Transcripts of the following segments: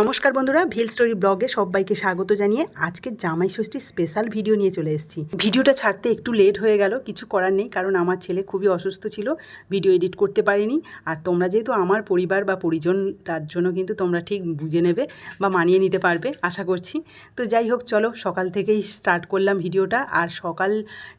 নমস্কার বন্ধুরা, ভিল স্টোরি ব্লগে সবাইকে স্বাগত জানিয়ে আজকে জামাই ষষ্ঠীর স্পেশাল ভিডিও নিয়ে চলে এসেছি। ভিডিওটা ছাড়তে একটু লেট হয়ে গেল, কিছু করার নেই, কারণ আমার ছেলে খুবই অসুস্থ ছিল ভিডিও এডিট করতে পারিনি। আর তোমরা যেহেতু আমার পরিবার বা পরিজন, তার জন্য কিন্তু তোমরা ঠিক বুঝে নেবে বা মানিয়ে নিতে পারবে, আশা করছি। তো যাই হোক, চলো সকাল থেকেই স্টার্ট করলাম ভিডিওটা আর সকাল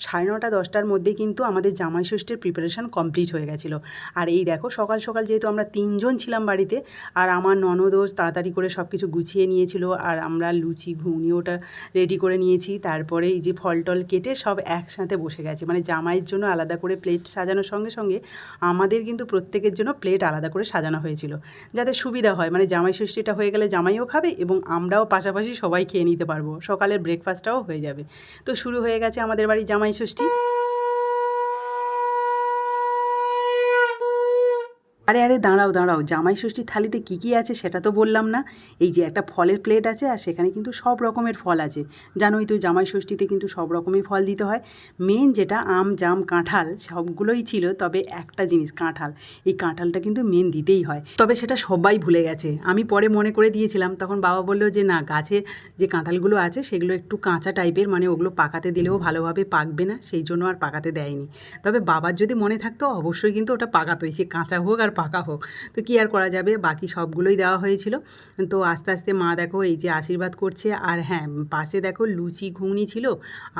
সাড়ে নটা, দশটার মধ্যে কিন্তু আমাদের জামাই ষষ্ঠীর প্রিপারেশন কমপ্লিট হয়ে গেছিল। আর এই দেখো, সকাল সকাল যেহেতু আমরা তিনজন ছিলাম বাড়িতে, আর আমার ননদোষ তাড়াতাড়ি করে সব কিছু গুছিয়ে নিয়েছিল আর আমরা লুচি, ঘুগনি ওটা রেডি করে নিয়েছি। তারপরে এই যে ফল টল কেটে সব একসাথে বসে গেছে। মানে জামাইয়ের জন্য আলাদা করে প্লেট সাজানোর সঙ্গে সঙ্গে আমাদের কিন্তু প্রত্যেকের জন্য প্লেট আলাদা করে সাজানো হয়েছিল। যাতে সুবিধা হয়। মানে জামাই ষষ্ঠীটা হয়ে গেলে জামাইও খাবে এবং আমরাও পাশাপাশি সবাই খেয়ে নিতে পারব। সকালের ব্রেকফাস্টটাও হয়ে যাবে। তো শুরু হয়ে গেছে আমাদের বাড়ি জামাই ষষ্ঠী। আরে আরে, দাঁড়াও দাঁড়াও, জামাই ষষ্ঠীর থালিতে কী কী আছে সেটা তো বললাম না। এই যে একটা ফলের প্লেট আছে আর সেখানে কিন্তু সব রকমের ফল আছে। জানোই তো জামাই ষষ্ঠীতে কিন্তু সব রকমই ফল দিতে হয়। মেন যেটা আম, জাম, কাঁঠাল সবগুলোই ছিল, তবে একটা জিনিস, কাঁঠাল। এই কাঁঠালটা কিন্তু মেন দিতেই হয়। তবে সেটা সবাই ভুলে গেছে। আমি পরে মনে করে দিয়েছিলাম, তখন বাবা বলল যে, না, গাছে যে কাঁঠালগুলো আছে সেগুলো একটু কাঁচা টাইপের মানে ওগুলো পাকাতে দিলেও ভালোভাবে পাকবে না, সেই জন্য আর পাকাতে দেয়নি। তবে বাবার যদি মনে থাকতো, অবশ্যই কিন্তু ওটা পাকাতোই, সে কাঁচা হোক আর পাকা হোক। তো কী আর করা যাবে? বাকি সবগুলোই দেওয়া হয়েছিল। তো আস্তে আস্তে মা দেখো এই যে আশীর্বাদ করছে আর হ্যাঁ পাশে দেখো লুচি ঘুগনি ছিল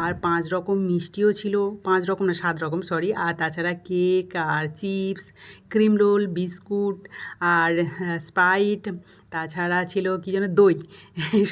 আর পাঁচ রকম মিষ্টিও ছিল। পাঁচ রকম না, সাত রকম সরি আর তাছাড়া কেক আর চিপস, ক্রিম রোল, বিস্কুট আর স্প্রাইট। তাছাড়া ছিল কি যেন দই।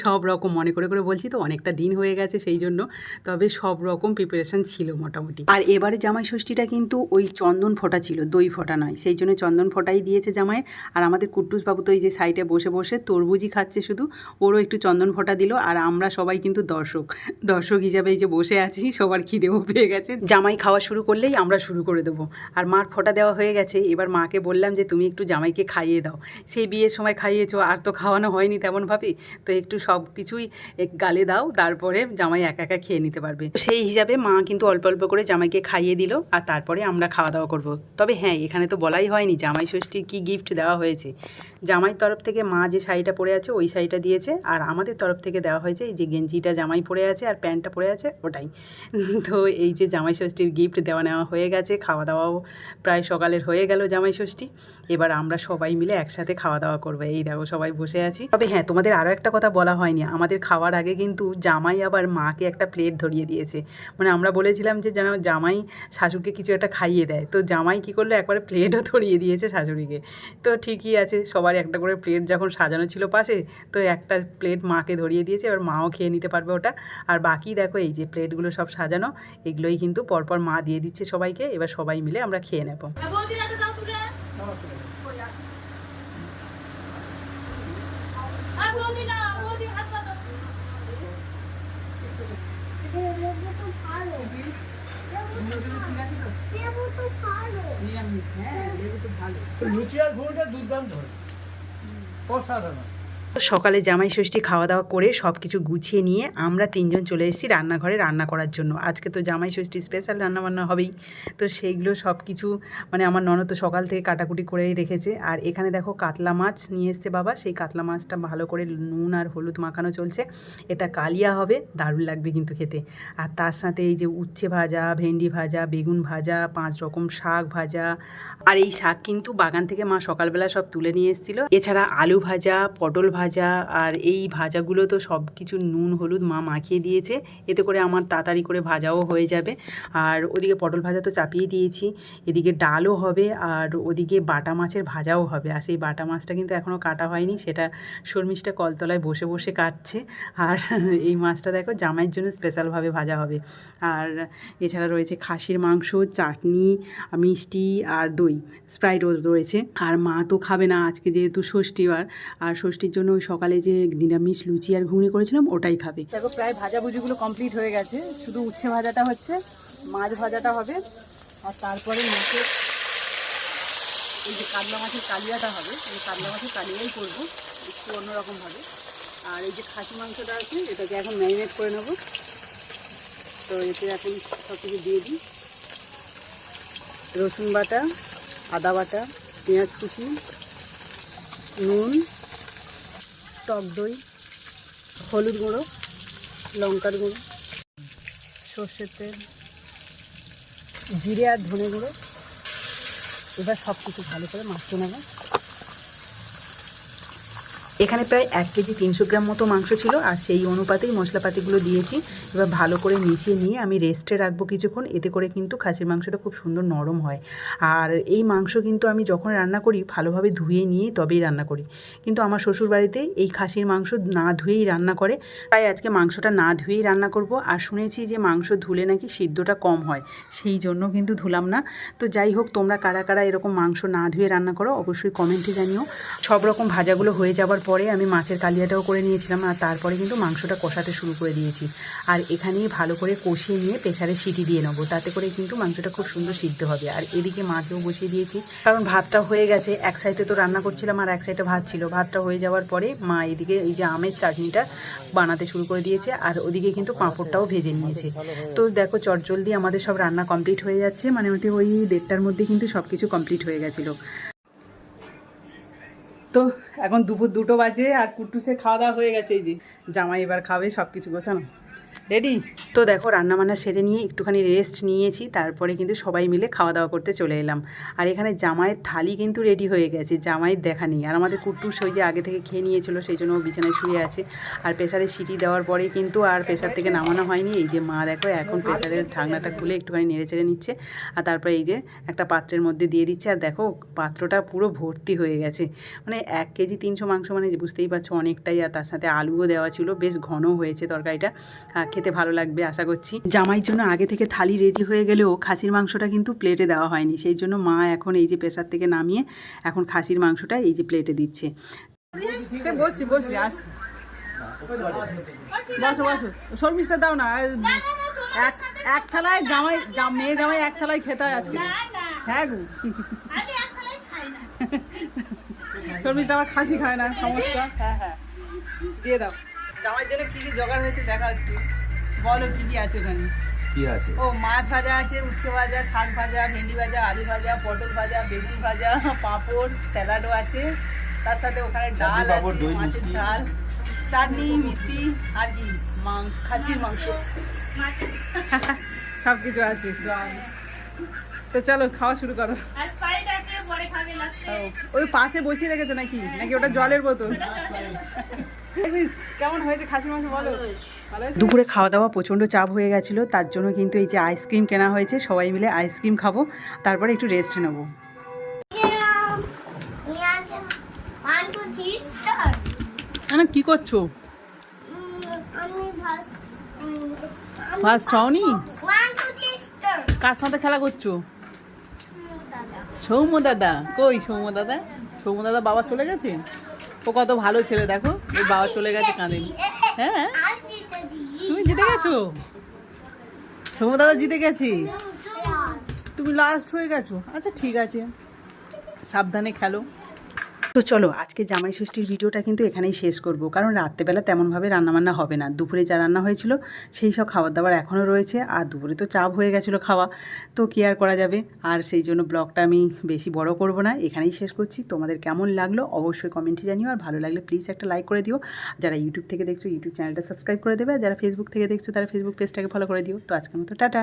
সব রকম মনে করে করে বলছি তো অনেকটা দিন হয়ে গেছে সেই জন্য। তবে সব রকম প্রিপারেশান ছিল মোটামুটি। আর এবারে জামাই ষষ্ঠীটা কিন্তু ওই চন্দন ফোঁটা ছিল, দই ফোঁটা নয়। সেই জন্য চন্দন ফোঁটাই দিয়েছে জামাইয়ের আর আমাদের কুট্টুস বাবু তো এই যে সাইডে বসে বসে তরবুজি খাচ্ছে শুধু। ওরও একটু চন্দন ফোঁটা দিল। আর আমরা সবাই কিন্তু দর্শক। দর্শক হিসাবে এই যে বসে আছি, সবার খিদেও পেয়ে গেছে। জামাই খাওয়া শুরু করলেই আমরা শুরু করে দেবো। আর মার ফোঁটা দেওয়া হয়ে গেছে। এবার মাকে বললাম যে, তুমি একটু জামাইকে খাইয়ে দাও। সেই বিয়ের সময় খাইয়েছো, আর তো খাওয়ানো হয়নি তেমনভাবে। তো একটু সব কিছুই গালে দাও, তারপরে জামাই একা একা খেয়ে নিতে পারবে। সেই হিসাবে মা কিন্তু অল্প অল্প করে জামাইকে খাইয়ে দিল। আর তারপরে আমরা খাওয়া দাওয়া করব। তবে হ্যাঁ এখানে তো বলাই হয়নি, জামাই ষষ্ঠীর কী গিফট দেওয়া হয়েছে? জামাই তরফ থেকে মা যে শাড়িটা পরে আছে, ওই শাড়িটা দিয়েছে। আর আমাদের তরফ থেকে দেওয়া হয়েছে, এই যে গেঞ্জিটা জামাই পরে আছে আর প্যান্টটা পরে আছে, ওটাই। তো এই যে জামাই ষষ্ঠীর গিফট দেওয়া নেওয়া হয়ে গেছে খাওয়া দাওয়াও প্রায় সকালের হয়ে গেল জামাই ষষ্ঠী। এবার আমরা সবাই মিলে একসাথে খাওয়া দাওয়া করব। এই দেখো সবাই বসে আছি। তবে হ্যাঁ তোমাদের আরও একটা কথা বলা হয়নি। আমাদের খাওয়ার আগে কিন্তু জামাই আবার মাকে একটা প্লেট ধরিয়ে দিয়েছে। মানে আমরা বলেছিলাম যে যেন জামাই শাশুকে কিছু একটা খাইয়ে দেয়। তো জামাই কী করল? একবারে প্লেটও ধরিয়ে দিয়েছে শাশুড়িকে। তো ঠিকই আছে সবার একটা করে প্লেট যখন সাজানো ছিল পাশে তো একটা প্লেট মাকে ধরিয়ে দিয়েছে এবার মাও খেয়ে নিতে পারবে ওটা। আর বাকি দেখো এই যে প্লেটগুলো সব সাজানো এগুলোই কিন্তু পরপর মা দিয়ে দিচ্ছে সবাইকে এবার সবাই মিলে আমরা খেয়ে নেব। লুচি আর ঘুরটা দুর্দান্ত অসাধারণ। সকালে জামাই ষষ্ঠী খাওয়া দাওয়া করে সব কিছু গুছিয়ে নিয়ে আমরা তিনজন চলে এসেছি রান্নাঘরে রান্না করার জন্য। আজকে তো জামাই ষষ্ঠী স্পেশাল রান্নাবান্না হবেই। তো সেইগুলো সব কিছু মানে আমার ননদ তো সকাল থেকে কাটাকুটি করেই রেখেছে। আর এখানে দেখো কাতলা মাছ নিয়ে এসছে বাবা। সেই কাতলা মাছটা ভালো করে নুন আর হলুদ মাখানো চলছে। এটা কালিয়া হবে, দারুণ লাগবে কিন্তু খেতে। আর তার সাথে এই যে উচ্ছে ভাজা, ভেন্ডি ভাজা, বেগুন ভাজা, পাঁচ রকম শাক ভাজা। আর এই শাক কিন্তু বাগান থেকে মা সকালবেলা সব তুলে নিয়ে এসেছিল। এছাড়া আলু ভাজা, পটল ভাজা আর এই ভাজাগুলো তো সব কিছু নুন, হলুদ মা মাখিয়ে দিয়েছে। এতে করে আমার তাড়াতাড়ি করে ভাজাও হয়ে যাবে। আর ওদিকে পটল ভাজা তো চাপিয়ে দিয়েছি। এদিকে ডালও হবে আর ওদিকে বাটা মাছের ভাজাও হবে। আর সেই বাটা মাছটা কিন্তু এখনও কাটা হয়নি, সেটা শর্মিষ্ঠা কলতলায় বসে বসে কাটছে। আর এই মাছটা দেখো জামাইয়ের জন্য স্পেশালভাবে ভাজা হবে। আর এছাড়া রয়েছে খাসির মাংস, চাটনি, মিষ্টি আর দই স্প্রাইটও রয়েছে। আর মা তো খাবে না আজকে যেহেতু ষষ্ঠীবার। আর ষষ্ঠীর জন্য ওই সকালে যে নিরামিষ লুচি আর ঘুগনি করেছিলাম, ওটাই খাবে। দেখো, প্রায় ভাজাভুজিগুলো কমপ্লিট হয়ে গেছে। শুধু উচ্ছে ভাজাটা হচ্ছে, মাছ ভাজাটা হবে, আর তারপরে মাছের এই যে কাতলা মাছের কালিয়াটা হবে, এই কাতলা মাছের কালিয়াই করব, একটু অন্যরকমভাবে আর এই যে খাসি মাংসটা আছে, এটাকে এখন ম্যারিনেট করে নেব। তো এতে এখন সব কিছু দিয়ে দিই। রসুন বাটা, আদা বাটা, পেঁয়াজ কুচি, নুন টক দই, হলুদ গুঁড়ো, লঙ্কার গুঁড়ো, সর্ষের তেল, জিরে আর ধনে গুঁড়ো। এবার সব কিছু ভালো করে মাখিয়ে নেব। এখানে প্রায় এক কেজি তিনশো গ্রাম মতো মাংস ছিল, আর সেই অনুপাতেই মশলাপাতিগুলো দিয়েছি। এবার ভালো করে মিশিয়ে নিয়ে আমি রেস্টে রাখব কিছুক্ষণ, এতে করে কিন্তু খাসির মাংসটা খুব সুন্দর নরম হয়। আর এই মাংস কিন্তু আমি যখন রান্না করি, ভালোভাবে ধুয়ে নিয়ে তবেই রান্না করি। কিন্তু আমার শ্বশুর বাড়িতে এই খাসির মাংস না ধুয়েই রান্না করে, তাই আজকে মাংসটা না ধুয়েই রান্না করব। আর শুনেছি যে মাংস ধুলে নাকি সিদ্ধটা কম হয়, সেই জন্য কিন্তু ধুলাম না। তো যাই হোক, তোমরা কারা কারা এরকম মাংস না ধুয়ে রান্না করো, অবশ্যই কমেন্টে জানিও। সব রকম ভাজাগুলো হয়ে যাওয়ার পরে আমি মাছের কালিয়াটাও করে নিয়েছিলাম আর তারপরে কিন্তু মাংসটা কষাতে শুরু করে দিয়েছি। আর এখানেই ভালো করে কষিয়ে নিয়ে প্রেশারে সিটি দিয়ে নেব। তাতে করে কিন্তু মাংসটা খুব সুন্দর সিদ্ধ হবে। আর এদিকে মাছও বসিয়ে দিয়েছি। কারণ ভাতটা হয়ে গেছে। এক সাইডে তো রান্না করছিলাম আর এক সাইডে ভাত ছিল। ভাতটা হয়ে যাওয়ার পরে মা এদিকে এই যে আমের চাটনিটা বানাতে শুরু করে দিয়েছে। আর ওদিকে কিন্তু পাঁপড়টাও ভেজে নিয়েছে। তো দেখো চটজলদি আমাদের সব রান্না কমপ্লিট হয়ে যাচ্ছে। মানে ওটি ওই দেড়টার মধ্যে কিন্তু সব কিছু কমপ্লিট হয়ে গেছিল। তো এখন দুপুর দুটো বাজে আর কুটুসে খাওয়া দাওয়া হয়ে গেছে এই যে। জামাই এবার খাবে সব কিছু গোছানো। রেডি তো দেখো রান্না রান্নাবান্না সেরে নিয়ে একটুখানি রেস্ট নিয়েছি, তারপরে কিন্তু সবাই মিলে খাওয়া দাওয়া করতে চলে এলাম। আর এখানে জামাইয়ের থালি কিন্তু রেডি হয়ে গেছে, জামাইয়ের দেখা নেই। আর আমাদের কুটুস ওই যে আগে থেকে খেয়ে নিয়েছিল, সেই জন্য ও বিছানায় শুয়ে আছে। আর প্রেশারে সিটি দেওয়ার পরে কিন্তু আর প্রেশার থেকে নামানো হয়নি। এই যে মা দেখো, এখন প্রেসারের ঢাকনাটা খুলে একটুখানি নেড়ে চেড়ে নিচ্ছে। আর তারপরে এই যে একটা পাত্রের মধ্যে দিয়ে দিচ্ছে। আর দেখো, পাত্রটা পুরো ভর্তি হয়ে গেছে। মানে এক কেজি তিনশো মাংস মানে বুঝতেই পারছ অনেকটাই। আর তার সাথে আলুও দেওয়া ছিল। বেশ ঘন হয়েছে তরকারিটা। খেতে ভালো লাগবে আশা করছি। জামাইয়ের জন্য আগে থেকে থালি রেডি হয়ে গেলেও খাসির মাংসটা কিন্তু প্লেটে দেওয়া হয়নি। সেই জন্য মা এখন এই যে প্রেসার থেকে নামিয়ে এখন খাসির মাংসটা এই যে প্লেটে দিচ্ছে। বসো বসো। শর্মিষ্ঠা দাও না। এক এক থালায় জামাই মেয়ে জামাই এক থালায় খেতে হয় আজকে। হ্যাঁ গো। শর্মিষ্ঠা আবার খাসি খায় না সমস্যা। হ্যাঁ হ্যাঁ। দিয়ে দাও। জামাইয়ের জন্য কি কি জোগাড় হয়েছে দেখা একটু। বলো কি কি আছে ওখানে কি আছে? ও মাছ ভাজা আছে উচ্ছে ভাজা শাক ভাজা ভেন্ডি ভাজা আলু ভাজা পটল ভাজা বেগুন ভাজা পাঁপড় স্যালাডও আছে। তার সাথে ওখানে ডাল আছে মাছের ঝাল। চাটনি মিষ্টি আর কি মাংস খাসির মাংস। সব কিছু আছে তো চলো খাওয়া শুরু করো। ও, ওই পাশে বসিয়ে রেখেছো নাকি? নাকি ওটা জলের বোতল। কেমন হয়েছে খাসির মাংস বলো? দুপুরে খাওয়া দাওয়া প্রচণ্ড চাপ হয়ে গেছিল তার জন্য কিন্তু এই যে আইসক্রিম কেনা হয়েছে সবাই মিলে আইসক্রিম খাব তারপরে একটু রেস্ট নেব। না কি করছ? আমি ফার্স্ট হওনি কার সাথে খেলা করছ? সৌম্য দাদা? কই সৌম্য দাদা? সৌম্য দাদা বাবা চলে গেছে? ও কত ভালো ছেলে দেখো। বাবা চলে গেছে কাঁদে হ্যাঁ? তুমি জিতে গেছো? সৌম্য দাদা জিতে গেছি? তুমি লাস্ট হয়ে গেছো? আচ্ছা ঠিক আছে। সাবধানে খেলো। তো চলো, আজকে জামাই ষষ্ঠীর ভিডিওটা কিন্তু এখানেই শেষ করব। কারণ রাত্রেবেলা তেমনভাবে রান্নাবান্না হবে না। দুপুরে যা রান্না হয়েছিল, সেই সব খাবার দাবার এখনও রয়েছে। আর দুপুরে তো চাপ হয়ে গেছিল খাওয়া। তো কি আর করা যাবে? আর সেই জন্য ব্লগটা আমি বেশি বড় করব না। এখানেই শেষ করছি। তোমাদের কেমন লাগল অবশ্যই কমেন্টে জানিও। আর ভালো লাগলে প্লিজ একটা লাইক করে দিও। যারা ইউটিউব থেকে দেখছ ইউটিউব চ্যানেলটা সাবস্ক্রাইব করে দেবে। আর যারা ফেসবুক থেকে দেখছ, তারা ফেসবুক পেজটাকে ফলো করে দিও। তো আজকের মতো, টাটা!